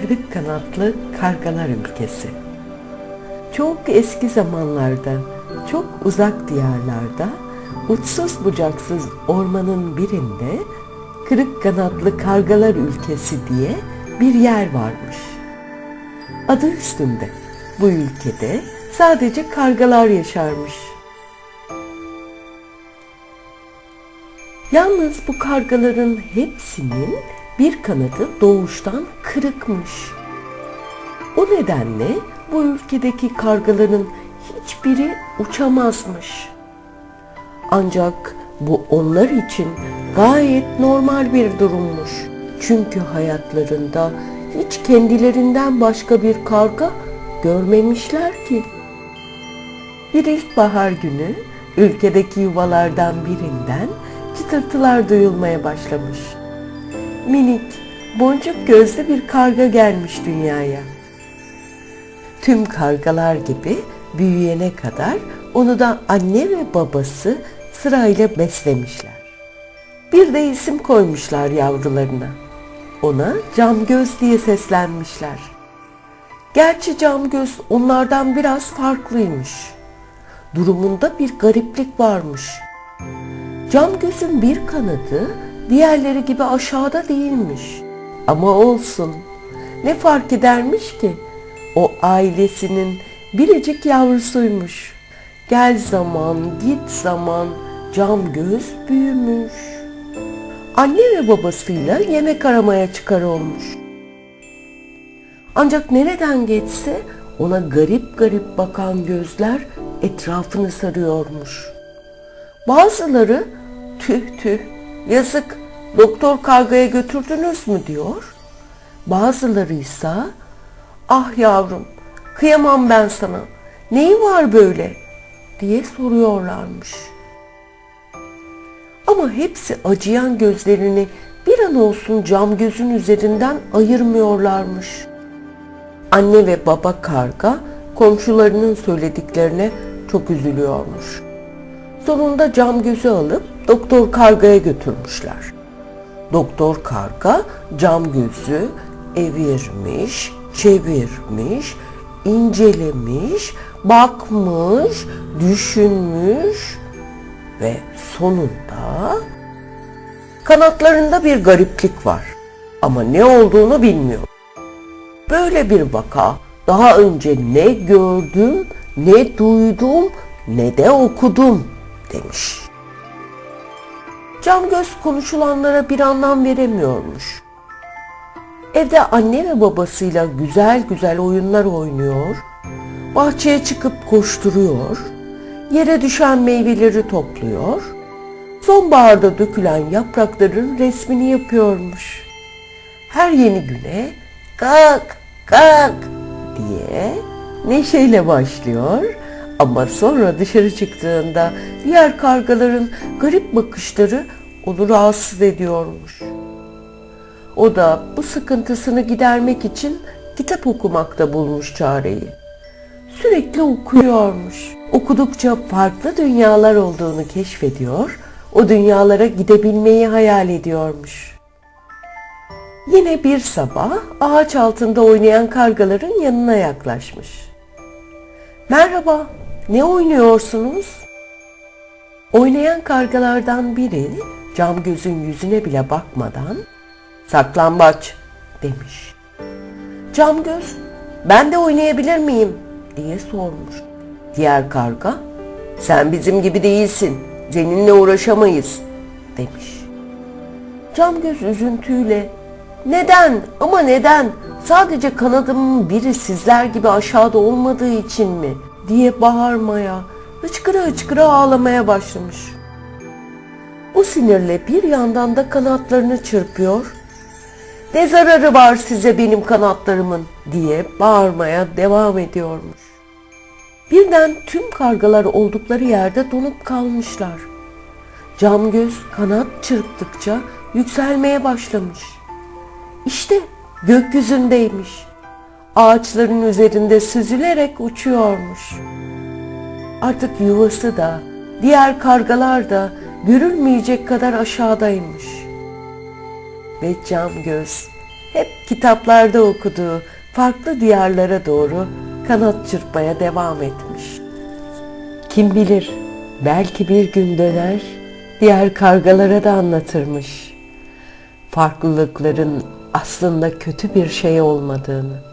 Kırık kanatlı kargalar ülkesi. Çok eski zamanlarda, çok uzak diyarlarda, uçsuz bucaksız ormanın birinde kırık kanatlı kargalar ülkesi diye bir yer varmış. Adı üstünde. Bu ülkede sadece kargalar yaşarmış. Yalnız bu kargaların hepsinin bir kanadı doğuştan kırıkmış. O nedenle bu ülkedeki kargaların hiçbiri uçamazmış. Ancak bu onlar için gayet normal bir durummuş. Çünkü hayatlarında hiç kendilerinden başka bir karga görmemişler ki. Bir ilkbahar günü ülkedeki yuvalardan birinden çıtırtılar duyulmaya başlamış. Minik, boncuk gözlü bir karga gelmiş dünyaya. Tüm kargalar gibi büyüyene kadar onu da anne ve babası sırayla beslemişler. Bir de isim koymuşlar yavrularına. Ona cam göz diye seslenmişler. Gerçi cam göz onlardan biraz farklıymış. Durumunda bir gariplik varmış. Cam gözün bir kanadı diğerleri gibi aşağıda değilmiş. Ama olsun. Ne fark edermiş ki? O ailesinin biricik yavrusuymuş. Gel zaman, git zaman cam göz büyümüş. Anne ve babasıyla yemek aramaya çıkar olmuş. Ancak nereden geçse ona garip garip bakan gözler etrafını sarıyormuş. Bazıları tüh tüh yazık doktor kargaya götürdünüz mü diyor. Bazıları ise ah yavrum kıyamam ben sana neyi var böyle diye soruyorlarmış. Ama hepsi acıyan gözlerini bir an olsun cam gözün üzerinden ayırmıyorlarmış. Anne ve baba karga komşularının söylediklerine çok üzülüyormuş. Sonunda cam gözü alıp doktor kargaya götürmüşler. Doktor karga cam gözü evirmiş, çevirmiş, incelemiş, bakmış, düşünmüş ve sonunda kanatlarında bir gariplik var. Ama ne olduğunu bilmiyor. Böyle bir vaka daha önce ne gördüm, ne duydum, ne de okudum demiş. Cam göz konuşulanlara bir anlam veremiyormuş. Evde anne ve babasıyla güzel güzel oyunlar oynuyor, bahçeye çıkıp koşturuyor, yere düşen meyveleri topluyor, sonbaharda dökülen yaprakların resmini yapıyormuş. Her yeni güne kalk kalk diye neşeyle başlıyor ama sonra dışarı çıktığında diğer kargaların garip bakışları onu rahatsız ediyormuş. O da bu sıkıntısını gidermek için kitap okumakta bulmuş çareyi. Sürekli okuyormuş. Okudukça farklı dünyalar olduğunu keşfediyor, o dünyalara gidebilmeyi hayal ediyormuş. Yine bir sabah ağaç altında oynayan kargaların yanına yaklaşmış. Merhaba, ne oynuyorsunuz? Oynayan kargalardan biri cam gözün yüzüne bile bakmadan saklambaç demiş. Cam göz ben de oynayabilir miyim diye sormuş. Diğer karga sen bizim gibi değilsin seninle uğraşamayız demiş. Cam göz üzüntüyle neden ama neden sadece kanadımın biri sizler gibi aşağıda olmadığı için mi diye bağırmaya, hıçkıra hıçkıra ağlamaya başlamış. Bu sinirle bir yandan da kanatlarını çırpıyor, ne zararı var size benim kanatlarımın diye bağırmaya devam ediyormuş. Birden tüm kargalar oldukları yerde donup kalmışlar. Cam göz kanat çırptıkça yükselmeye başlamış. İşte gökyüzündeymiş. Ağaçların üzerinde süzülerek uçuyormuş. Artık yuvası da, diğer kargalar da görülmeyecek kadar aşağıdaymış. Ve cam göz hep kitaplarda okuduğu farklı diyarlara doğru kanat çırpmaya devam etmiş. Kim bilir belki bir gün döner diğer kargalara da anlatırmış. Farklılıkların aslında kötü bir şey olmadığını.